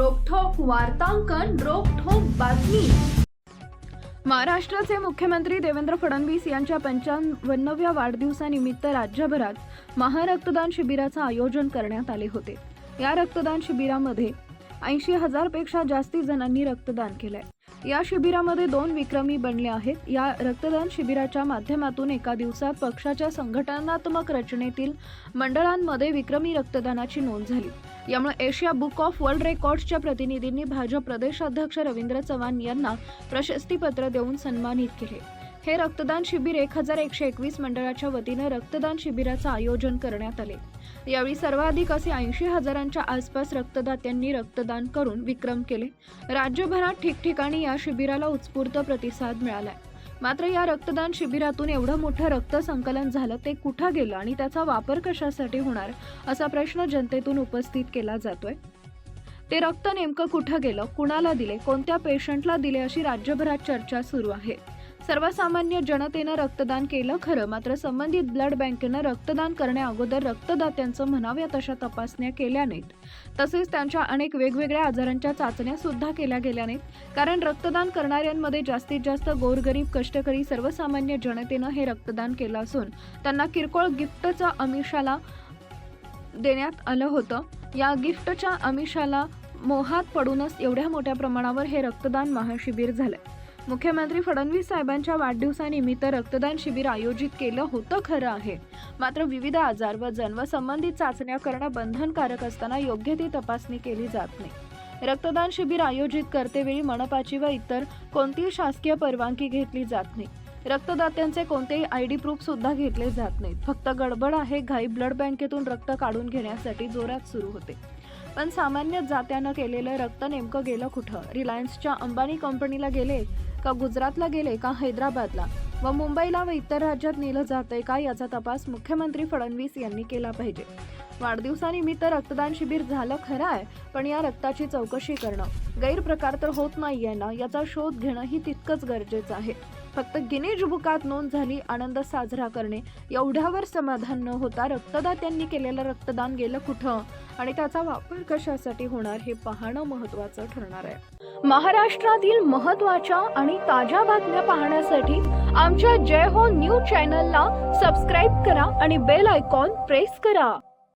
वार्तांकन रोखोक बातमी. महाराष्ट्राचे मुख्यमंत्री देवेंद्र फडणवीस यांच्या पंचावन्नव्या वाढदिवसानिमित्त राज्यभरात महारक्तदान शिबिराचं आयोजन करण्यात आले होते. या रक्तदान शिबिरामध्ये ऐंशी हजारपेक्षा जास्ती जणांनी रक्तदान केलंय. या शिबिरामध्ये दोन विक्रमी बनले आहेत. या रक्तदान शिबिराच्या माध्यमातून एका दिवसात पक्षाच्या संघटनात्मक रचनेतील मंडळांमध्ये विक्रमी रक्तदानाची नोंद झाली. यामुळे एशिया बुक ऑफ वर्ल्ड रेकॉर्ड्सच्या प्रतिनिधींनी भाजप प्रदेशाध्यक्ष रवींद्र चव्हाण यांना प्रशस्तीपत्र देऊन सन्मानित केले. हे रक्तदान शिबिर एक हजार एकशे एकवीस मंडळाच्या वतीनं रक्तदान शिबिराचं आयोजन करण्यात आले. यावेळी सर्वाधिक असे ऐंशी हजारांच्या आसपास रक्तदात्यांनी रक्तदान करून विक्रम केले. राज्यभरात ठिकठिकाणी या शिबिराला उत्स्फूर्त प्रतिसाद मिळालाय. मात्र या रक्तदान शिबिरातून एवढं मोठं रक्त संकलन झालं ते कुठं गेलं आणि त्याचा वापर कशासाठी होणार असा प्रश्न जनतेतून उपस्थित केला जातोय. ते रक्त नेमकं कुठं गेलं कुणाला दिले कोणत्या पेशंटला दिले अशी राज्यभरात चर्चा सुरू आहे. सर्वसामान्य जनतेनं रक्तदान केलं खरं मात्र संबंधित ब्लड बँकेनं रक्तदान करण्या अगोदर रक्तदात्यांचं म्हणाव्या तशा तपासण्या केल्या नाहीत. तसेच त्यांच्या अनेक वेगवेगळ्या आजारांच्या चाचण्या सुद्धा केल्या गेल्या नाहीत. कारण रक्तदान करणाऱ्यांमध्ये जास्तीत जास्त गोरगरीब कष्टकरी सर्वसामान्य जनतेनं हे रक्तदान केलं असून त्यांना किरकोळ गिफ्टचं अमिषाला देण्यात आलं होतं. या गिफ्टच्या अमिषाला मोहात पडूनच एवढ्या मोठ्या प्रमाणावर हे रक्तदान महाशिबिर झालं मुख्यमंत्री फडणवीस साहेबांच्या वाढदिवसानिमित्त रक्तदान शिबिर आयोजित केलं होतं खरं आहे. मात्र विविध आजार वजन व संबंधित चाचण्या करणं बंधनकारक असताना योग्य ती तपासणी केली जात नाही. रक्तदान शिबिर आयोजित करतेवेळी मनपाची व इतर कोणतीही शासकीय परवानगी घेतली जात नाही. रक्तदात्यांचे कोणतेही आय डी प्रूफ सुद्धा घेतले जात नाहीत. फक्त गडबड आहे घाई ब्लड बँकेतून रक्त काढून घेण्यासाठी जोरात सुरू होते. पण सामान्य जात्यानं केलेलं रक्त नेमकं गेलं कुठं? रिलायन्सच्या अंबानी कंपनीला गेले का गुजरातला गेले का हैदराबादला? व मुंबईला व इतर राज्यात नेलं जातंय का? याचा तपास मुख्यमंत्री फडणवीस यांनी केला पाहिजे. वाढदिवसानिमित्त रक्तदान शिबिर झालं खरं आहे पण या रक्ताची चौकशी करणं गैरप्रकार तर होत नाहीये ना याचा शोध घेणंही तितकंच गरजेचं आहे. फक्त गिनीज बुकात नोंद झाली आनंद साजरा करणे एवढ्यावर समाधान न होता रक्तदात्यांनी केलेलं रक्तदान गेलं कुठं? आणि त्याचा वापर कशासाठी होणार हे पाहणं महत्त्वाचं ठरणार आहे. महाराष्ट्रातील महत्त्वाच्या आणि ताज्या बातम्या पाहण्यासाठी आमच्या जय हो न्यूज चॅनलला सबस्क्राईब करा आणि बेल आयकॉन प्रेस करा.